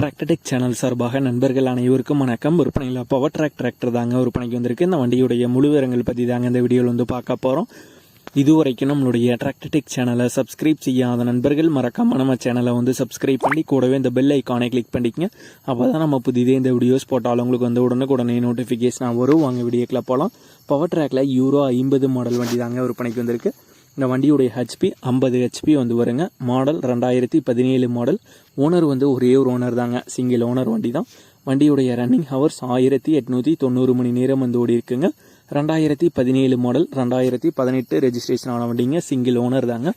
Tractor Tech channel சார்பாக நண்பர்கள் அனைவருக்கும் வணக்கம். விற்பனையில் பவர் ட்ராக் டிராக்டர் தாங்க விற்பனைக்கு வந்திருக்கு. இந்த வண்டியுடைய முழு விவரங்கள் பற்றி தாங்க இந்த வீடியோவில் வந்து பார்க்க போகிறோம் இதுவரைக்கும் நம்மளுடைய டிராக்டர்டெக் சேனலை சப்ஸ்கிரைப் செய்யாத நண்பர்கள் மறக்காம நம்ம சேனலை வந்து சப்ஸ்கிரைப் பண்ணி கூடவே இந்த பெல் ஐக்கானை கிளிக் பண்ணிக்கங்க. அப்போ தான் நம்ம புதிதே இந்த வீடியோஸ் போட்டாலும் உங்களுக்கு வந்து உடனுக்குடனே நோட்டிஃபிகேஷன் வரும். வாங்க வீடியோக்கில் போகலாம் பவர் ட்ராக்ல யூரோ ஐம்பது மாடல் வண்டி தாங்க விற்பனைக்கு வந்திருக்கு. இந்த வண்டியுடைய ஹெச்பி ஐம்பது ஹெச்பி வந்து வருங்க. மாடல் ரெண்டாயிரத்தி பதினேழு மாடல் ஓனர் வந்து ஒரே ஒரு ஓனர் தாங்க. சிங்கிள் ஓனர் வண்டி தான் வண்டியுடைய ரன்னிங் ஹவர்ஸ் ஆயிரத்தி எட்நூற்றி தொண்ணூறு மணி நேரம் வந்து ஓடி இருக்குங்க. ரெண்டாயிரத்தி பதினேழு மாடல் ரெண்டாயிரத்தி பதினெட்டு ரெஜிஸ்ட்ரேஷன் ஆன வண்டிங்க. சிங்கிள் ஓனர் தாங்க.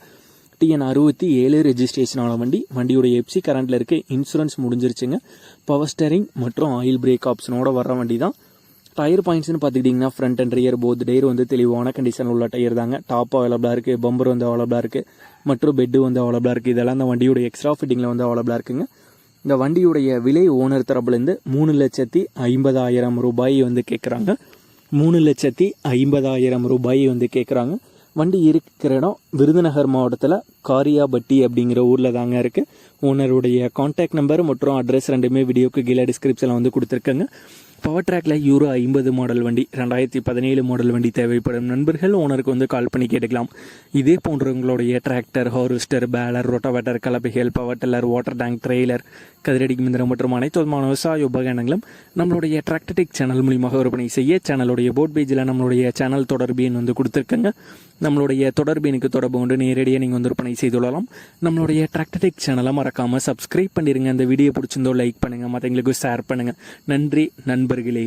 டிஎன் அறுபத்தி ஏழு ரெஜிஸ்ட்ரேஷன் ஆன வண்டி. வண்டியுடைய எப்சி கரண்ட்டில் இருக்க இன்சூரன்ஸ் முடிஞ்சிருச்சுங்க. பவர் ஸ்டேரிங் மற்றும் ஆயில் பிரேக் ஆப்ஷனோட வர வண்டி தான் டயர் பாயிண்ட்ஸ்னு பார்த்துக்கிட்டிங்கன்னா front and rear both tyre வந்து தெளிவான கண்டிஷன் உள்ள டயர் தாங்க. டாப் அவைலபிளாக இருக்குது பம்பர் வந்து அவைலபிளாக இருக்குது மற்றும் பெட்டு வந்து அவைலபிளாக இருக்குது இதெல்லாம் அந்த வண்டியோட எக்ஸ்ட்ரா ஃபிட்டிங்கில் வந்து அவைலபிளாக இருக்குங்க. இந்த வண்டியுடைய விலை ஓனர் தரப்புலேருந்து மூணு லட்சத்தி ஐம்பதாயிரம் ரூபாய் வந்து கேட்குறாங்க மூணு லட்சத்தி ஐம்பதாயிரம் ரூபாய் வந்து கேட்குறாங்க வண்டி இருக்கிற இடம் விருதுநகர் மாவட்டத்தில் காரியாபட்டி அப்படிங்கிற ஊரில் தாங்க இருக்குது ஓனருடைய காண்டாக்ட் நம்பர் மற்றும் அட்ரஸ் ரெண்டுமே வீடியோக்கு கீழே டிஸ்கிரிப்ஷனில் வந்து கொடுத்துருக்கேங்க. பவர் ட்ராக்ல யூரோ ஐம்பது மாடல் வண்டி ரெண்டாயிரத்தி பதினேழு மாடல் வண்டி தேவைப்படும். நண்பர்கள் ஓனருக்கு வந்து கால் பண்ணி கேட்டுக்கலாம். இதே போன்ற உங்களுடைய tractor harvester baler rotavator கலப்பைகள் power tiller water tank trailer கதிரடி மிந்திரம் மற்றும் அனைத்து விதமான விவசாய உபகரணங்களும் நம்மளுடைய டிராக்டடிக் சேனல் மூலியமாக விற்பனை செய்ய சேனலுடைய போர்ட் பேஜில் நம்மளுடைய சேனல் தொடர்பு எண் வந்து கொடுத்துருக்கங்க. நம்மளுடைய தொடர்பு எனக்கு தொடர்பு கொண்டு நேரடியாக நீங்கள் வந்து விற்பனை செய்து கொள்ளலாம். நம்மளுடைய டிராக்டடெக் சேனலை மறக்காமல் சப்ஸ்கிரைப் பண்ணிடுங்க அந்த வீடியோ பிடிச்சிருந்தோ லைக் பண்ணுங்கள் மற்றவங்களுக்கு ஷேர் பண்ணுங்கள் நன்றி நண்பர்களே.